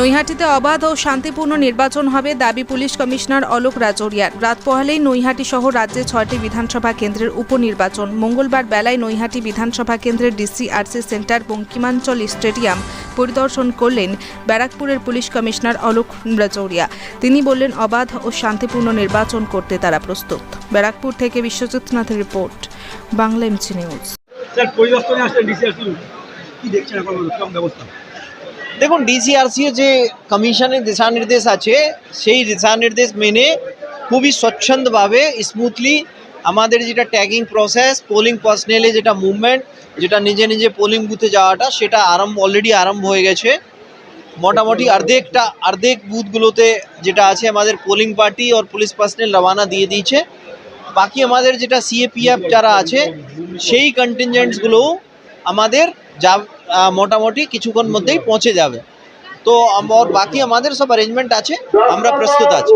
নৈহাটিতে অবাধ ও শান্তিপূর্ণ নির্বাচন হবে দাবি পুলিশ কমিশনার অলোক রাজৌরিয়ার। রাত পহলেই নৈহাটি সহ রাজ্যে ছয়টি বিধানসভা কেন্দ্রের উপনির্বাচন। মঙ্গলবার বেলায় নৈহাটি বিধানসভা কেন্দ্রের ডিসিআরসি সেন্টার বঙ্কিমাঞ্চল স্টেডিয়াম পরিদর্শন করলেন ব্যারাকপুরের পুলিশ কমিশনার অলোক রাজৌরিয়া। তিনি বললেন, অবাধ ও শান্তিপূর্ণ নির্বাচন করতে তারা প্রস্তুত। ব্যারাকপুর থেকে Biswajit নাথের report, Bangla MC news. Sir, পরিদর্শনে আসলেন ডিসিআরসি কি দেখছেন এখন ব্যবস্থা। দেখুন ডিসিআরসিও যে কমিশনের দিশা নির্দেশ আছে, সেই দিশা নির্দেশ মেনে খুবই স্বচ্ছন্দভাবে স্মুথলি আমাদের যেটা ট্যাগিং প্রসেস পোলিং পার্সোনালি যেটা মুভমেন্ট যেটা নিজে নিজে পোলিং বুথে যাওয়াটা, সেটা আরম্ভ অলরেডি আরম্ভ হয়ে গেছে। মোটামুটি অর্ধেকটা, অর্ধেক বুথগুলোতে যেটা আছে, আমাদের পোলিং পার্টি আর পুলিশ পার্সনেল রওনা দিয়ে দিয়েছে। বাকি আমাদের যেটা সিএপিএফ যারা আছে, সেই কন্টিনজেন্টসগুলোও আমাদের যা মোটামুটি কিছুক্ষণ মধ্যেই পৌঁছে যাবে। তো আমার বাকি আমাদের সব অ্যারেঞ্জমেন্ট আছে, আমরা প্রস্তুত আছি।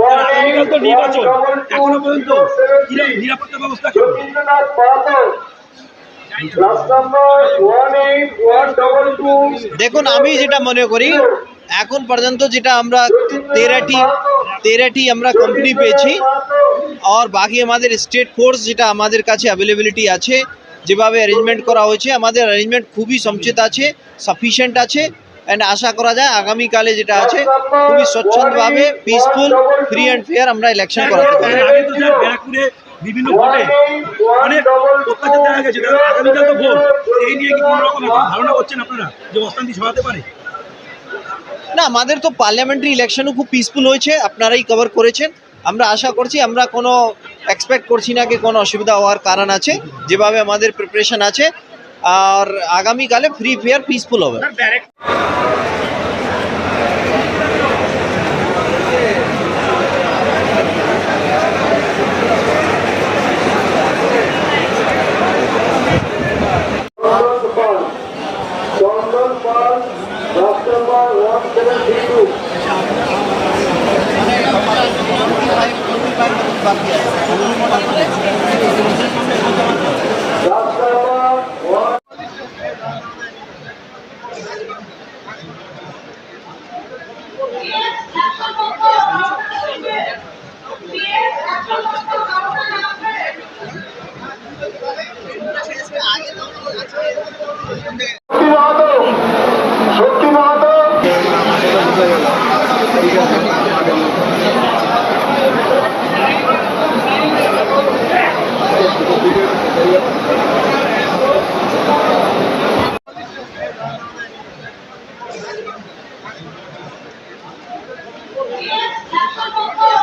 দেখুন, আমি যেটা মনে করি, এখন পর্যন্ত যেটা আমরা তেরাটি তেরাটি আমরা কোম্পানি পেয়েছি, আর বাকি আমাদের স্টেট ফোর্স যেটা আমাদের কাছে অ্যাভেলেবিলিটি আছে যেভাবে অ্যারেঞ্জমেন্ট করা হয়েছে আমাদের অ্যারেঞ্জমেন্ট খুবই সমচেত আছে সাফিসিয়েন্ট আছে অ্যান্ড আশা করা যায় আগামীকালে যেটা আছে খুবই স্বচ্ছন্দভাবে পিসফুল ফ্রি অ্যান্ড ফেয়ার আমরা ইলেকশন করাতে পারি এর আগে তো স্যার ব্যারাকপুরে বিভিন্ন ভোটে অনেক অত্যাচার দেখা গেছে আগামীকাল তো ভোট এই নিয়ে কি কোনো রকম ধারণা করছেন আপনারা যে অশান্তি ছড়াতে পারে? না আমাদের তো পার্লামেন্টারি ইলেকশনও খুব পিসফুল হয়েছে আপনারাই কভার করেছেন। আমরা আশা করছি, আমরা কোনো এক্সপেক্ট করছি না কি কোনো অসুবিধা হওয়ার কারণ আছে, যেভাবে আমাদের প্রিপারেশন আছে, আর আগামীকালে ফ্রি ফেয়ার পিসফুল হবে। চন্দন পাল Oh,